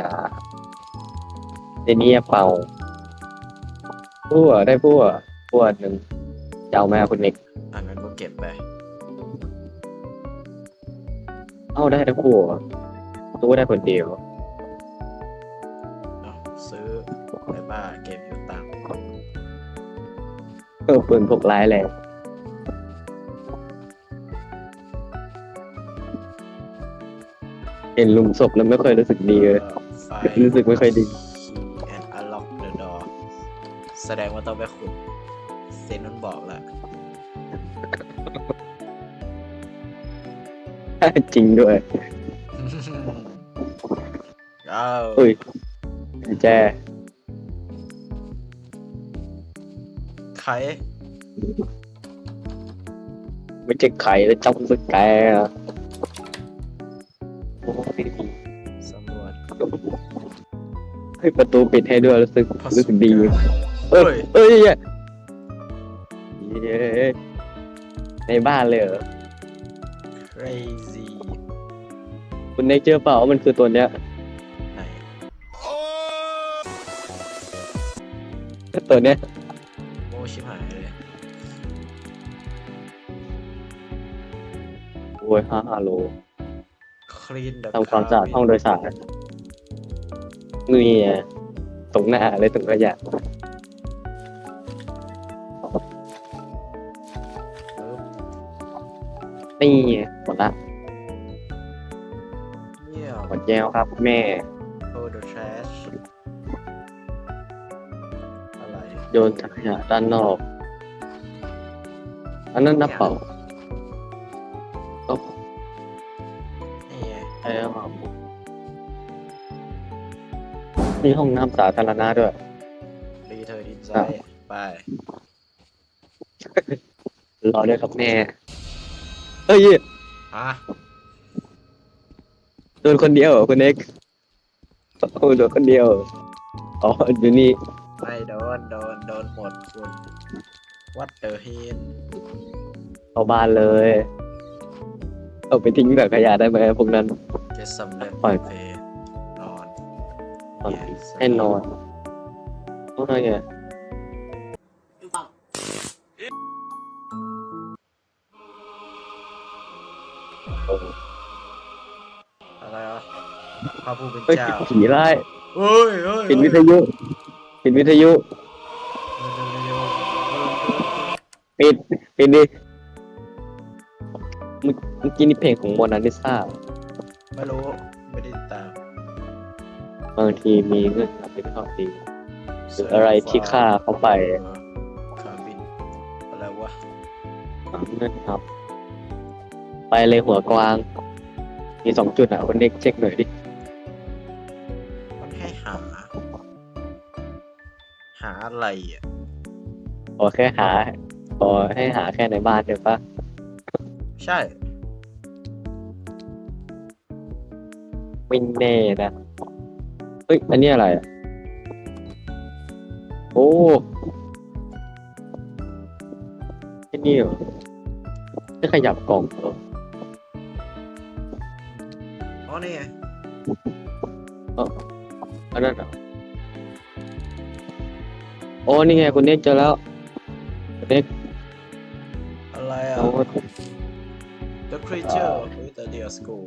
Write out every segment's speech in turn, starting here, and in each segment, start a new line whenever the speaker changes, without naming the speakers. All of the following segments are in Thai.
ช้าเดนี่เป่าพั่วได้พั่วพั่วหนึ่งจะเอาไหมอะคุณเน็ก
อะงั้นก็เก็บไป
เอ้าได้ทั้งคู่เหรอตัวได้คนเดียว
เอาซื้อไปบ้าเก็บอยู่ตังค์
เออปืนพกร้ายแรงเห็นหลุมศพแล้วไม่ค่อยรู้สึกดีเลย
ไฟ
รู้สึกไม่ค่อยดี
key and unlock the door แสดงว่าต้องไปขุดเซนนั้นบอกแล้ว
จริงด้วย
อ้าว
อุ้ยกุญแจ
ใคร
ไม่ใช่ไข่แล้วจ้องสแกร์โอ้ย
สำรวจ
เฮ้ยประตูปิดให้ด้วยรู้สึกรู้สึกดีเอ
เฮ้
อยเอ้ยเย้เย้ในบ้านเลยเหรอ
crazy
คุณได้เจอเปล่าว่ามันคือตัวเนี้ย
ไหน
ตัวเนี้ย
โมชิบหายเลย
โอ้ยห้าฮัลโหล
clean the
ทำความสะอาดห้องโดยสาร นี่ไงตรงหน้าเลยตรงขยะ
ปึ๊บ
นี่ไงหมดละ
เยี่ยม
หมดแล้วครับแม่
oh the trash อะไร
โยนถังขยะด้านนอก อันนั้นนับเปล่า
นี่
ห้องน้ำสาธารณะด้วย
รีเธอดินใจ
ครับ
ไป
รอด้วยครับแม่เฮ้ย
อะ
โดนคนเดียวเหรอคุณเอ็กซ์โอ้โดนคนเดียวเหรออ๋ออยู่นี่
ไม่โดน โดน โดนหมดคุณ what the hell
เอาบ้านเลย เอาไปทิ้งแบบขยะได้ไหมพวกนั้น
get some rest
ปล่อย
เพนอน
นอน
Yes
ให้นอนโอ้ยไง
อะไรอะพระผู้เป็น
เฮ้ย
เจ้า
ผีไล่
เฮ้ยเฮ้ย
ปิดวิทยุปิดวิทยุปิดปิดดิเมื่อเมื่อกี้นี่เพลงของโมนาลิซา
ไม่รู้ ไม่ได้ติดตาม
บางทีมีเงื่อนงำที่ไม่ชอบดีหรืออะไรที่ฆ่าเขาไป
คาบินอะไรวะ
เงื่อนครับไปเลยหัวกวาง มีสองจุดอะคนเด็กเช็คหน่อยดิ
มันให้หา หาอะไรอะ
ขอแค่หาขอให้หาแค่ในบ้านเดี๋ยวปะ
ใช่
ไม่แน่นะเฮ้ย อันนี้อะไรอะโอ้ไอ้นี่เหรอจะขยับกล่องเหรอ
อ๋อนี่ไง
อันนั้นเหรอโอ้นี่ไงคุณเน็กเจอแล้วคุณเน็ก
อะไรอะ
เอา
The creature with the deer school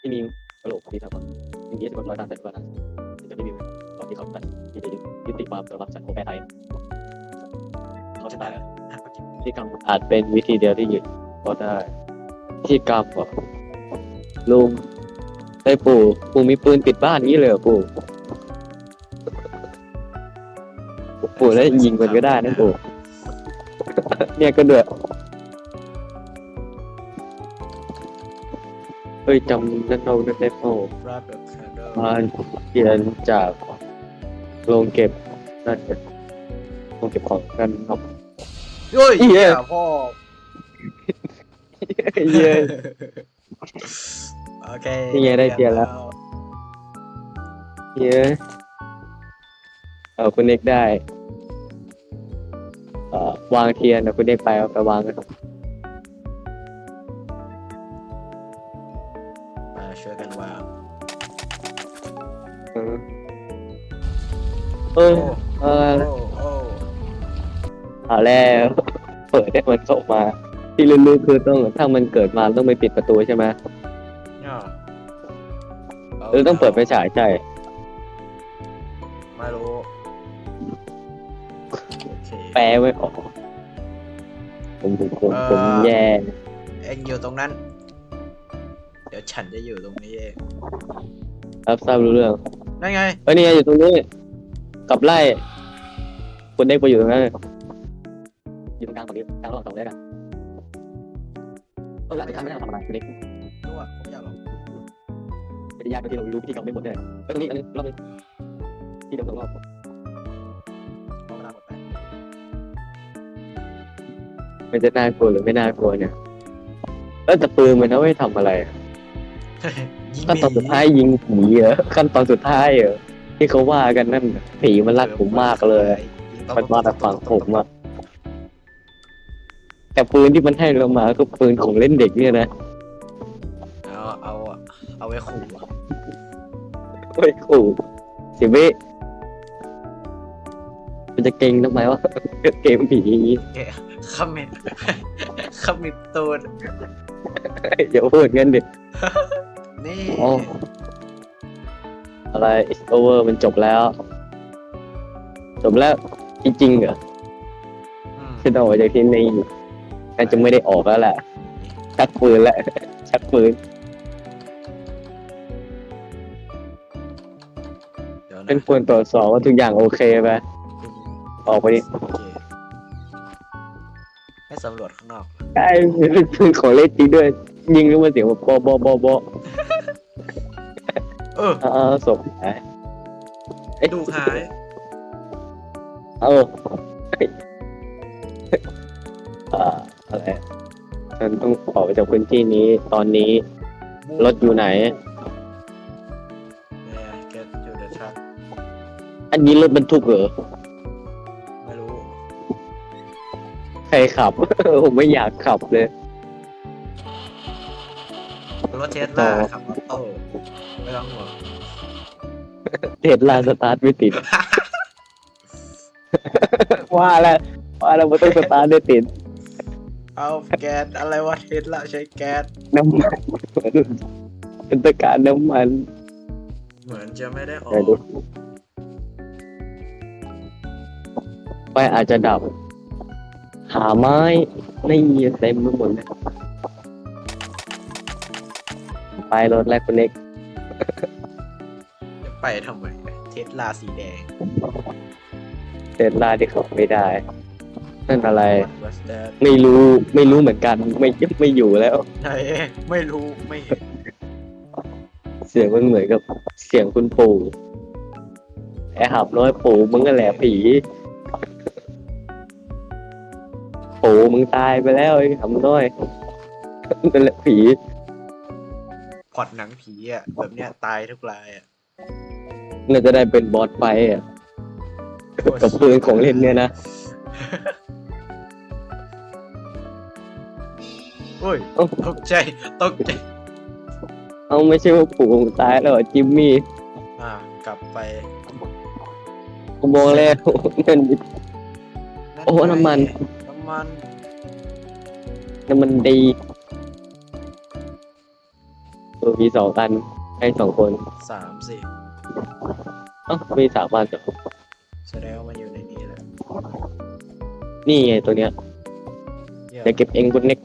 ที่นี่กระโหลกที่ทำอะอ ย่างนี้จะเป็นรอยตามแต่ว่านะจะไม่มีตอนที่เขาตัดที่จะยุติความสำหรับสังคมแม่ไทยเขาจะตายพิธีกรรมอาจเป็นวิธีเดียวที่หยุดก็ได้พิธีกรรมหรอลุงได้ปู่ปู่มีปืนปิดบ้านนี้เลยเหรอปู่ปู่แล้วยิงมันก็ได้นะปู่เนี่ยก็เดือดเฮ้ยจำนั่นเรานั่นได้เปล่า มาเขียนจากโรงเก็บนั่นเนี่ยโรงเก็บของกันครับ
เฮ้ย
เหี้ย
เหี้ยพ่อ
เย้
โอเค
นี่ไงได้เทียนแล้ว เย้เออคุณเอกได้ เอ่อวางเทียนเดี๋ยวคุณเอกไปเอาไปวางกัน
มาช่
เออ
โอ้
เออ
โอ้โอ้
เอาแล้วเปิดให้มันเข้ามา ที่ลืมๆคือต้องถ้ามันเกิดมาต้องไปปิดประตูใช่ไหม
เนี่ย
หรือต้องเปิดไฟฉายใช่
ไม่รู้โอเค
แปลไว้ออกผมผมผมผม
เอ่อ
แย่
เอ็งอยู่ตรงนั้น เดี๋ยวฉันจะอยู่ตรงนี้เอง
รับทราบรู้เรื่อง
นั่นไง
เอ้ยนี่ไงอยู่ตรงนี้ กลับไล่คุณเด็กไปอยู่ตรงนั้นอยู่ตรงกลางตรงนี้กลางระหว่างสองเด็กอะเออหลังจากไม่ได้ทำอะไรคุณเด็ก
รู้อะผมอยากหรอก
ไม่ได้ยากที่เรารู้วิธีการไม่หมดเลยเอ้ยตรงนี้อันนี้รอบนึงที่เดิมสองรอบ
เอาเวลาหมดไป
มันจะน่ากลัวหรือไม่น่ากลัวเนี่ยเออแต่ปืนมันเอาไว้ทำอะไรอะ
ยิง
ขั้นตอนสุดท้ายยิงผีเหรอขั้นตอนสุดท้ายเหรอ ที่เขาว่ากันนั่นน่ะผีมันรักผมมากเลย มันมาแต่ฝั่งผมอะแต่ปืนที่มันให้เรามาก็ปืนของเล่นเด็กเนี่ยนะ
เอาเอาเอาไว้ขู่อะ
โอ้ยขู่สิวิมันจะเก่งทำไมวะเกมผีอย่างนี้
ขมิดขมิดตูด
อย่าพูดงั้นดิ
นี่
อ๋ออะไร it's over มันจบแล้ว จบแล้วจริงๆเหรอ
ม
ฉันออกมาจากที่นี่น่าจะไม่ได้ออกแล้วแหละ ชักปืนแล้ว ชักปืน
เดี๋ยวนะ
เป็นควรตรวจสอบว่าทุกอย่างโอเคไหม
คุณ
ออกไปดิ
โอเคให้สำรวจข้างนอก
ใช่เป็นปืนของเล่นจริงด้วย ยิงแล้วมันเสียงแบบบอบอบอบอ
เออ
เอาเอาศพหายเอ้ย
ดูหาย
เอาเฮ้ยอ่าอะไรฉันต้องออกไปจากพื้นที่นี้ตอนนี้รถอยู่ไหน
เนี่ย get to the truck
อันนี้รถบรรทุกเหรอ
ไม่รู้
ใครขับ ผมไม่อยากขับเลย
รถเทสลาขับออโต้ไม่ต้องห่วง
เทสลาสตาร์ทไม่ติด ว่าแล้วว่าแล้วมันต้องสตาร์ทได้ติด
เอาแก๊สอะไรวะเทสลาใช้แก๊ส
น้ำมันเป็นตะการน้ำมัน
เหมือนจะไม่ได้ออ
ไหนดู
ก
ไฟอาจจะดับ หาไม้นี่เต็มไปหมดเลย ไปรถแรกคนเล็ก
จะไปทำไมเทสลาสีแดง
เทสลาที่ขับไม่ได้นั่นอะไร
วัสเดน
ไม่รู้ไม่รู้เหมือนกัน ไม่ไม่อยู่แล้ว
ไหนไม่รู้ไม่เห็น
เสียงมันเหมือนกับเสียงคุณปู่ไอหับน้อยปู่มึงก็แหละผีปู่มึงตายไปแล้วไอ้หับน้อยนั่นแหละผี
พอดหนังผีอะแบบเนี้ยตายทุกรายอะ
น่าจะได้เป็นบอสไฟท์อะกับปืนของเล่นเนี่ยนะ
โอ้ย
เอ้า
ตกใจตกใจ
เอาไม่ใช่ว่าปู่มึงตายแล้วเหรอจิมมี่
อ่ากลับไป
กูบอกแล้วนั่นโอ้น้ำมัน
น้ำมัน
นั่นมันดีเออมีสองอันให้สองคน
สามสิ
เอ้ามีสามอันเหรอ
แสดงว่ามันอยู่ในนี้แหละ
นี่ไงตัวเนี้ย
เยี่ยม
เดี๋ยวเก็บเองคนเล็ก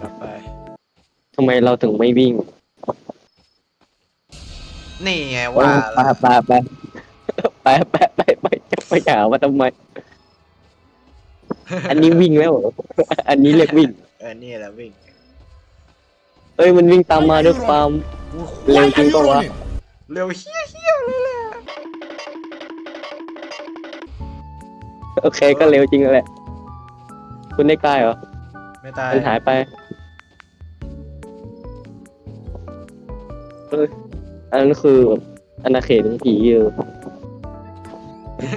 กลับไป
ทำไมเราถึงไม่วิ่ง
นี่ไงว่า
ไปไปไปไปไปไปไปจะไปหาว่าทำไม อันนี้วิ่งแล้วเหรออันนี้เรียกวิ่ง
เออนี่แหละวิ่ง
เอ้ยมันวิ่งตามมาด้วยความเร็วจริงปะวะ
เร็วเฮี้ยเฮี้ยเลยแหละ
โอเคก็เร็วจริงแหละ คุณได้กลายเหรอ
ไม่ตาย
มันหายไปเอยอันนั้นคือแบบอาณาเขตของผีอยู่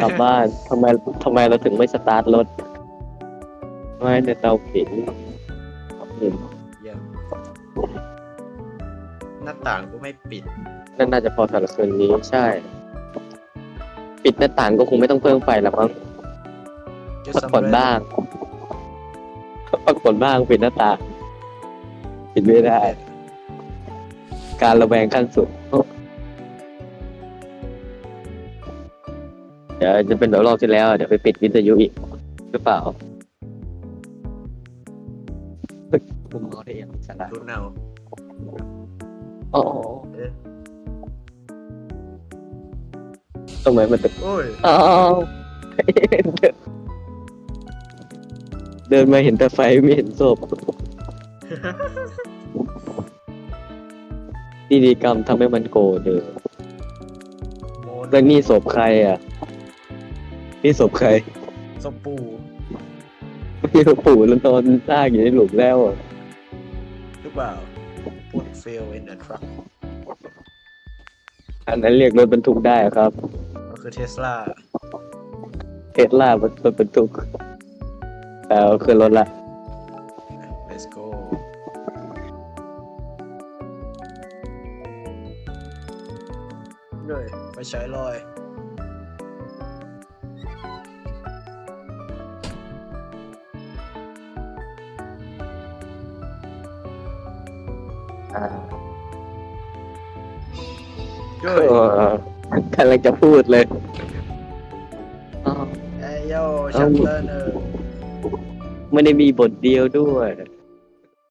กลับบ้านทำไมทำไมเราถึงไม่สตาร์ทรถไม่ในเตาผิงเห็น
เยี่ยมหน้าต่างก็ไม่ปิด
นั่นน่าจะพอสำหรับคืนนี้ใช่ ปิดหน้าต่างก็คงไม่ต้องเพิ่มไฟหรอกมั้ง
Get
พัก
some
ผ่อน
rest
บ้างพักผ่อนบ้างปิดหน้าต่างปิดไม่ได้ การระแวงขั้นสุดเดี๋ยวจะเป็นแบบรอบที่แล้ว เดี๋ยวไปปิดวิทยุอีกหรือเปล่ามุมมองได้ยังสาระ
รู้แนว
อ๋อ
เอ๊ะ
ทำไมมันตึก
โอ้ย
อ้าวเดินมาเห็นแต่ไฟไม่เห็นศพนิติกรรมทำให้มันโกรธเลย
โมน
แล้วนี่ศพใครอะ นี่ศพใคร
สปู
นี่ปู่แล้วนอนซากอยู่ในหลุมแล้วอะ
หรือเปล่า Put fail in the truck
อันนั้นเรียกรถบรรทุกได้ครับ
มันคือเทสลา
เทสลารถบรรทุกแต่เอาขึ้นรถละ
let's go เลยไปใช้ลอย
อ่า
เย้
เอยอกำลังจะพูดเลยอ้าว
เอ้ยโย่ชัปเตอร์หนึ่ง
ไม่ได้มีบทเดียวด้วย